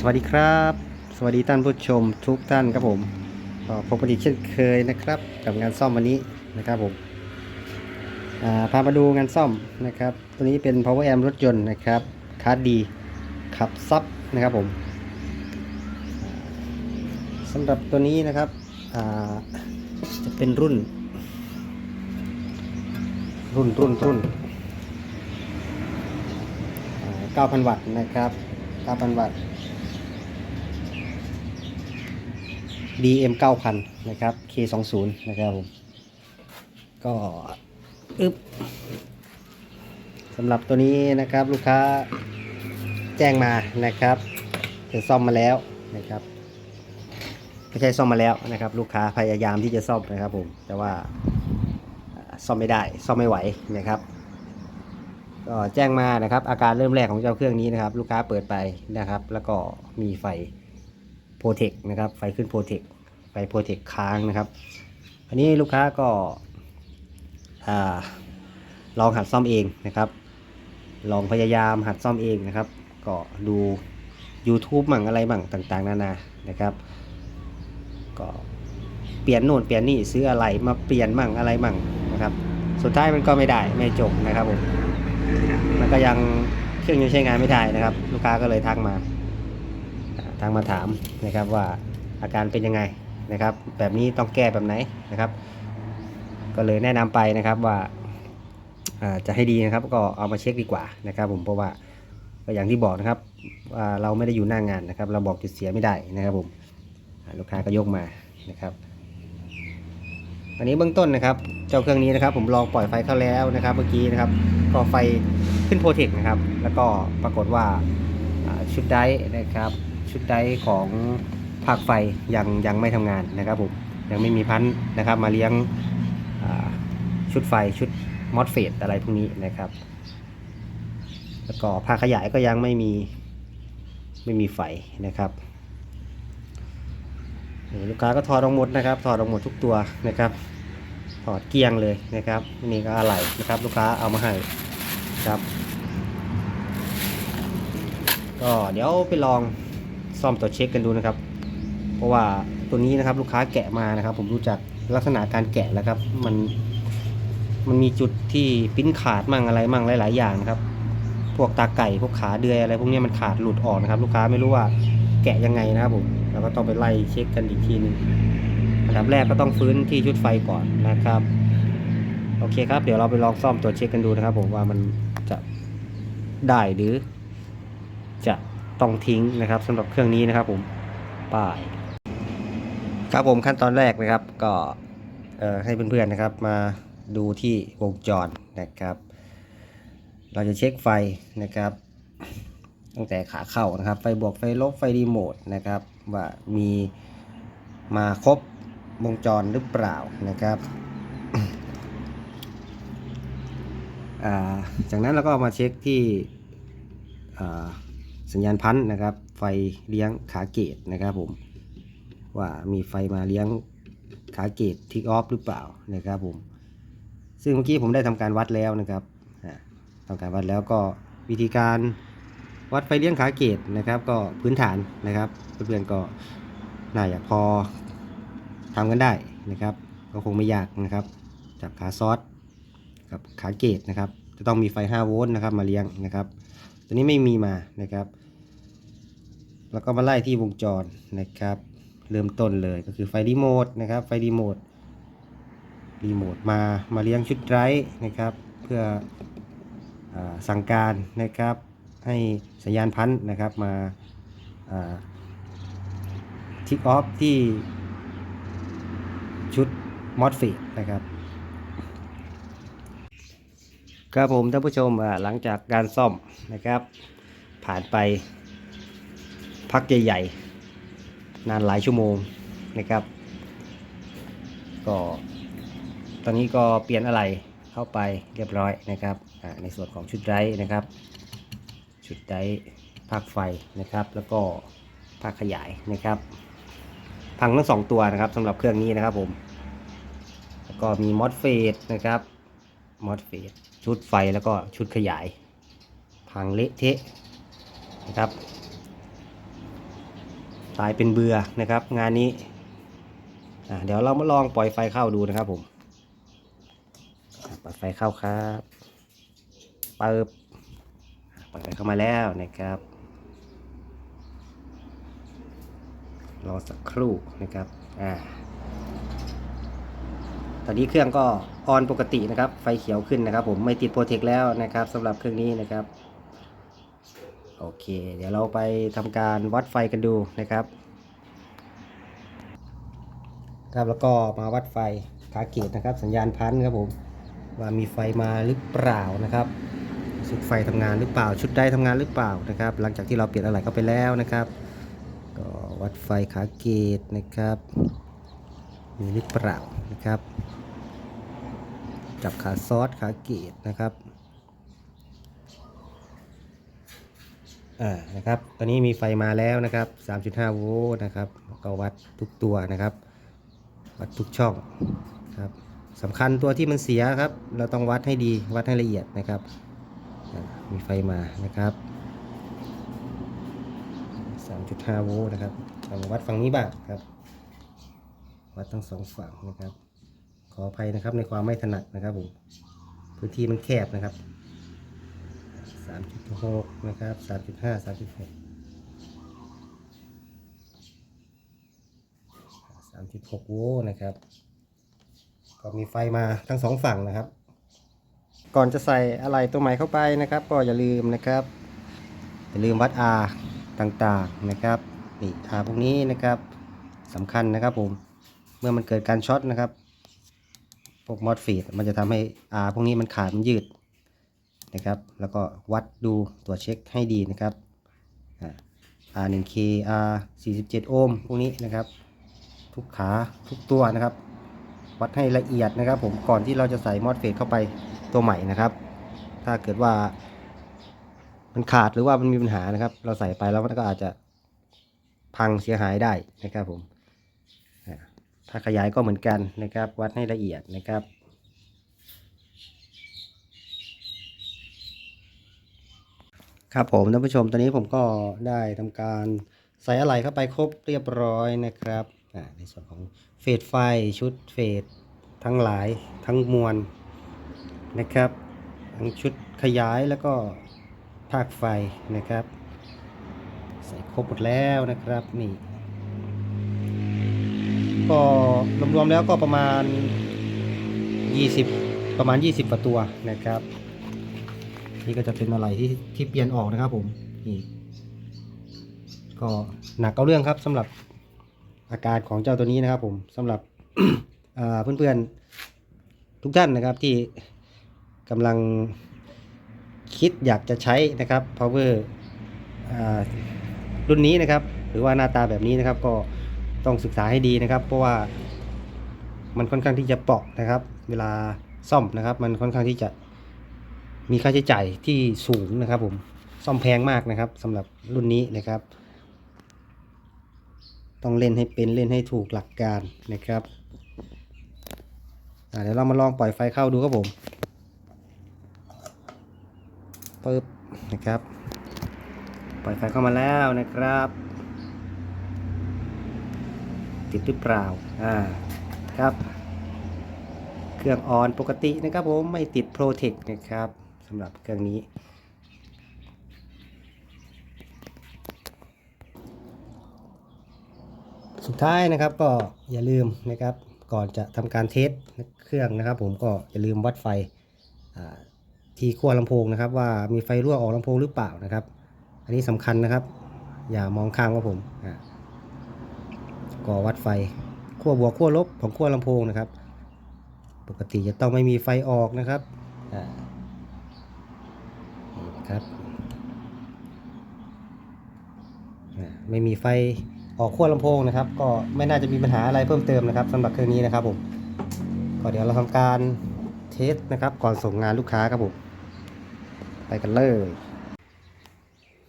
สวัสดีครับ สวัสดีท่านผู้ชมทุกท่านครับผมพบกันอีกเช่นเคยนะครับ กับงานซ่อมวันนี้นะครับผมาพามาดูงานซ่อมนะครับ ตัวนี้เป็น power amp รถยนต์นะครับคาร์ดดีขับซับนะครับผมสำหรับตัวนี้นะครับจะเป็นรุ่น รุ่นรุ่นรุ่นอ่า9,000 วัตต์นะครับ9,000 วัตต์ DM 9000 นะครับ K20 นะครับผม ก็อึบสำหรับตัวนี้นะครับลูกค้าแจ้งมานะครับจะซ่อมมาแล้วนะครับไม่ใช่ซ่อมมาแล้วนะครับ ลูกค้าพยายามที่จะซ่อมนะครับผม แต่ว่าอ่าซ่อมไม่ได้ซ่อมไม่ไหวนะครับก็แจ้งมานะครับ อาการเริ่มแรกของเจ้าเครื่องนี้นะครับ ลูกค้าเปิดไปนะครับ แล้วก็มีไฟ โปรเทคนะครับไฟขึ้นโปรเทคไฟโปรเทคค้างนะครับอันนี้ลูกค้าก็ลองหัดซ่อมเองนะครับ ลองพยายามหัดซ่อมเองนะครับ ก็ดู YouTube มั่งอะไรมั่งต่างๆ นานานะครับ ก็เปลี่ยนโน่นเปลี่ยนนี่ซื้ออะไรมาเปลี่ยนมั่งอะไรมั่งนะครับ สุดท้ายมันก็ไม่ได้ไม่จบนะครับผมมันก็ยังเครื่องยังใช้งานไม่ได้นะครับ ลูกค้าก็เลยทักมา ทางมาถามนะครับว่าอาการเป็นยังไงนะครับ แบบนี้ต้องแก้แบบไหนนะครับ ก็เลยแนะนำไปนะครับว่าาจะให้ดีนะครับ ก็เอามาเช็คดีกว่านะครับ ผมเพราะว่าก็อย่างที่บอกนะครับว่าเราไม่ได้อยู่หน้างานนะครับ เราบอกจุดเสียไม่ได้นะครับผมลูกค้าก็ยกมานะครับอันนี้เบื้องต้นนะครับ เจ้าเครื่องนี้นะครับ ผมลองปล่อยไฟเข้าแล้วนะครับ เมื่อกี้นะครับ ก็ไฟขึ้นโปรเทคนะครับ แล้วก็ปรากฏว่าชุดไดร์นะครับ ชุดไดของภาคไฟยังยังไม่ทำงานนะครับผมยังไม่มีพันธุ์นะครับ มาเลี้ยงชุดไฟชุดมอสเฟตอะไรพวกนี้นะครับ แล้วก็ภาคขยายก็ยังไม่มีไม่มีไฟนะครับลูกค้าก็ถอดออกหมดนะครับ ถอดออกหมดทุกตัวนะครับ ถอดเกลี้ยงเลยนะครับนี่ก็อะไหล่นะครับ ลูกค้าเอามาให้ครับ ก็เดี๋ยวไปลอง ซ่อมตัวเช็คกันดูนะครับ เพราะว่าตัวนี้นะครับลูกค้าแกะมานะครับ ผมรู้จักลักษณะการแกะแล้วครับ มันมันมีจุดที่ปิ้นขาดมั่งอะไรมั่งหลาย ๆ อย่างนะครับ พวกตาไก่พวกขาเดือยอะไรพวกนี้มันขาดหลุดออกนะครับ ลูกค้าไม่รู้ว่าแกะยังไงนะครับผมเราก็ต้องไปไล่เช็คกันอีกทีหนึงอันดับแรกก็ต้องฟื้นที่ชุดไฟก่อนนะครับโอเคครับ เดี๋ยวเราไปลองซ่อมตัวเช็คกันดูนะครับ ผมว่ามันจะได้หรือจะ ต้องทิ้งนะครับสำหรับเครื่องนี้นะครับผมป้ายครับผมขั้นตอนแรกนะครับก็ให้เพื่อนๆนะครับมาดูที่วงจรนะครับ เราจะเช็คไฟนะครับ ตั้งแต่ขาเข้านะครับ ไฟบวกไฟลบไฟรีโมทนะครับ ว่ามีมาครบวงจรหรือเปล่านะครับจากนั้นเราก็มาเช็คที่ สัญญาณพันธ์นะครับ ไฟเลี้ยงขาเกตนะครับผม ว่ามีไฟมาเลี้ยงขาเกตทิกออฟหรือเปล่านะครับผม ซึ่งเมื่อกี้ผมได้ทำการวัดแล้วนะครับอ่าทำการวัดแล้วก็วิธีการวัดไฟเลี้ยงขาเกตนะครับ ก็พื้นฐานนะครับเพื่อนๆก็น่าจะพอทำกันได้นะครับ ก็คงไม่ยากนะครับ จับขาซอสกับขาเกตนะครับ จะต้องมีไฟ 5 โวลต์นะครับมาเลี้ยงนะครับ ตัวนี้ไม่มีมานะครับ แล้วก็มาไล่ที่วงจรนะครับ เริ่มต้นเลยก็คือไฟรีโมทนะครับ ไฟรีโมทรีโมทมามาเลี้ยงชุดไร้นะครับ เพื่ออสั่งการนะครับ ให้สัญญาณพันธุ์นะครับมาทิกออฟที่ชุดมอสฟีนะครับ ครับผมท่านผู้ชมหลังจากการซ่อมนะครับ ผ่านไปพักใหญ่ๆนานหลายชั่วโมงนะครับ ก็ ตอนนี้ก็เปลี่ยนอะไรเข้าไปเรียบร้อยนะครับในส่วนของชุดไดร์นะครับ ชุดไดร์ภาคไฟนะครับ แล้วก็ภาคขยายนะครับ พังทั้งสองตัวนะครับสำหรับเครื่องนี้นะครับผมแล้วก็มีมอสเฟตนะครับมอสเฟต ชุดไฟแล้วก็ชุดขยาย พังเละเทะนะครับ ตายเป็นเบื่อนะครับ งานนี้เดี๋ยวเรามาลองปล่อยไฟเข้าดูนะครับผมปล่อยไฟเข้าครับเปิบปล่อยไฟเข้ามาแล้วนะครับรอสักครู่นะครับ อ่า ตอนนี้เครื่องก็ออนปกตินะครับ ไฟเขียวขึ้นนะครับ ผมไม่ติดโปรเทคแล้วนะครับสำหรับเครื่องนี้นะครับ โอเค เดี๋ยวเราไปทำการวัดไฟกันดูนะครับ ครับแล้วก็มาวัดไฟขาเกตนะครับ สัญญาณพันครับผมว่ามีไฟมาหรือเปล่านะครับชุดไฟทำงานหรือเปล่า ชุดได้ทำงานหรือเปล่านะครับ หลังจากที่เราเปลี่ยนอะไรเข้าไปแล้วนะครับ ก็วัดไฟขาเกตนะครับ มีหรือเปล่านะครับ จับขาซอสขาเกตนะครับอ่านะครับตอนนี้มีไฟมาแล้วนะครับ 3.5 โวลต์นะครับแล้วก็วัดทุกตัวนะครับ วัดทุกช่องครับสำคัญตัวที่มันเสียครับ เราต้องวัดให้ดีวัดให้ละเอียดนะครับมีไฟมานะครับ 3.5 โวลต์นะครับเอามาวัดฝั่งนี้บ้างครับ วัดทั้งสองฝั่งนะครับ ออภัยนะครับในความไม่ถนัดนะครับผมพื้นที่มันแคบนะครับ 3.6 นะครับ 3.5 3.6 3.6 โวลต์นะครับ ก็มีไฟมาทั้งสองฝั่งนะครับ ก่อนจะใส่อะไรตัวใหม่เข้าไปนะครับ ก็อย่าลืมนะครับ อย่าลืมวัด R ต่างๆนะครับนี่ R พวกนี้นะครับสำคัญนะครับผม เมื่อมันเกิดการช็อตนะครับ พวกมอสฟีดมันจะทำให้ R พวกนี้มันขาดมันยืดนะครับ แล้วก็วัดดูตัวจเช็คให้ดีนะครับอ่า R 1 K R 47โอห์มพวกนี้นะครับ ทุกขาทุกตัวนะครับ วัดให้ละเอียดนะครับ ผมก่อนที่เราจะใส่มอสเฟดเข้าไปตัวใหม่นะครับ ถ้าเกิดว่า มันขาดหรือว่ามันมีปัญหานะครับ เราใส่ไปแล้วมันก็อาจจะพังเสียหายได้นะครับผม ถ้าขยายก็เหมือนกันนะครับ วัดให้ละเอียดนะครับ ครับผมท่านผู้ชมตอนนี้ผมก็ได้ทำการใส่อะไหล่เข้าไปครบเรียบร้อยนะครับในส่วนของเฟดไฟชุดเฟดทั้งหลายทั้งมวลนะครับทั้งชุดขยายแล้วก็ภาคไฟนะครับ ใส่ครบหมดแล้วนะครับนี่ ก็รวมๆแล้วก็ประมาณ 20 ประมาณ 20กว่าตัวนะครับ นี่ก็จะเป็นอะไรที่ที่เปลี่ยนออกนะครับผมนี่ก็หนักเอาเรื่องครับสำหรับอาการของเจ้าตัวนี้นะครับ ผมสำหรับเพื่อนๆทุกท่านนะครับที่กำลังคิดอยากจะใช้นะครับ power อ่ารุ่นนี้นะครับ หรือว่าหน้าตาแบบนี้นะครับก็ ต้องศึกษาให้ดีนะครับ เพราะว่ามันค่อนข้างที่จะเปราะนะครับ เวลาซ่อมนะครับ มันค่อนข้างที่จะมีค่าใช้จ่ายที่สูงนะครับ ผมซ่อมแพงมากนะครับสำหรับรุ่นนี้นะครับ ต้องเล่นให้เป็นเล่นให้ถูกหลักการนะครับเดี๋ยวเรามาลองปล่อยไฟเข้าดูครับผมปึ๊บนะครับ ปล่อยไฟเข้ามาแล้วนะครับ ติดหรือเปล่าอ่าครับ เครื่องออนปกตินะครับผมไม่ติดโปรเทคนะครับสำหรับเครื่องนี้สุดท้ายนะครับก็อย่าลืมนะครับก่อนจะทำการเทสเครื่องนะครับ ผมก็อย่าลืมวัดไฟที่ขั้วลำโพงนะครับ ว่ามีไฟรั่วออกลำโพงหรือเปล่านะครับ อันนี้สำคัญนะครับ อย่ามองข้างว่าผมอ่า ก็วัดไฟขั้วบวกขั้วลบของขั้วลำโพงนะครับ ปกติจะต้องไม่มีไฟออกนะครับนี่นะครับไม่มีไฟออกขั้วลำโพงนะครับ ก็ไม่น่าจะมีปัญหาอะไรเพิ่มเติมนะครับสำหรับเครื่องนี้นะครับผมก็เดี๋ยวเราทำการเทสนะครับ ก่อนส่งงานลูกค้าครับผมไปกันเลย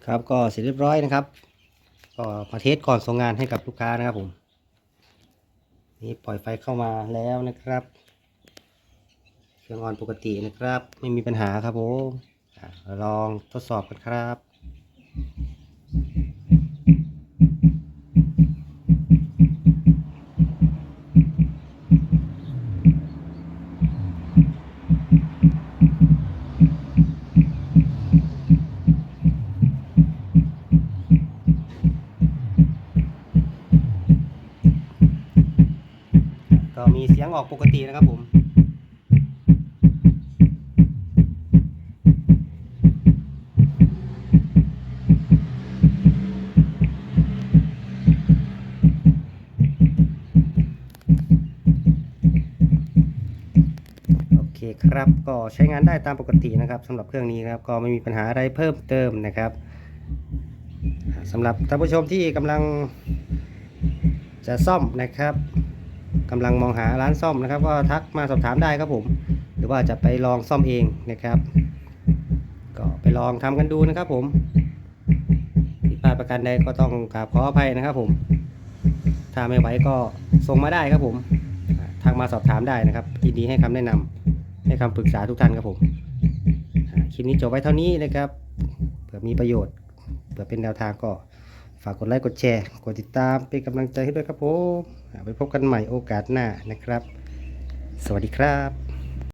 ครับก็เสร็จเรียบร้อยนะครับ ก็มาเทสก่อนส่งงานให้กับลูกค้านะครับผม นี่ปล่อยไฟเข้ามาแล้วนะครับ เครื่องออนปกตินะครับ ไม่มีปัญหาครับผมลองทดสอบกันครับ ก็มีเสียงออกปกตินะครับผมโอเคครับก็ใช้งานได้ตามปกตินะครับสำหรับเครื่องนี้นะครับก็ไม่มีปัญหาอะไรเพิ่มเติมนะครับสำหรับท่านผู้ชมที่กำลังจะซ่อมนะครับ กำลังมองหาร้านซ่อมนะครับ ก็ทักมาสอบถามได้ครับผม หรือว่าจะไปลองซ่อมเองนะครับ ก็ไปลองทำกันดูนะครับผมผิดพลาดประการใดก็ต้องกราบขออภัยนะครับผม ถ้าไม่ไหวก็ส่งมาได้ครับผมอ่าทักมาสอบถามได้นะครับยินดีให้คำแนะนำให้คำปรึกษาทุกท่านครับผมคลิปนี้จบไว้เท่านี้นะครับเผื่อมีประโยชน์เผื่อเป็นแนวทางก็ ฝากกดไลค์กดแชร์กดติดตามเป็นกำลังใจให้ด้วยครับผมไปพบกันใหม่โอกาสหน้านะครับ สวัสดีครับ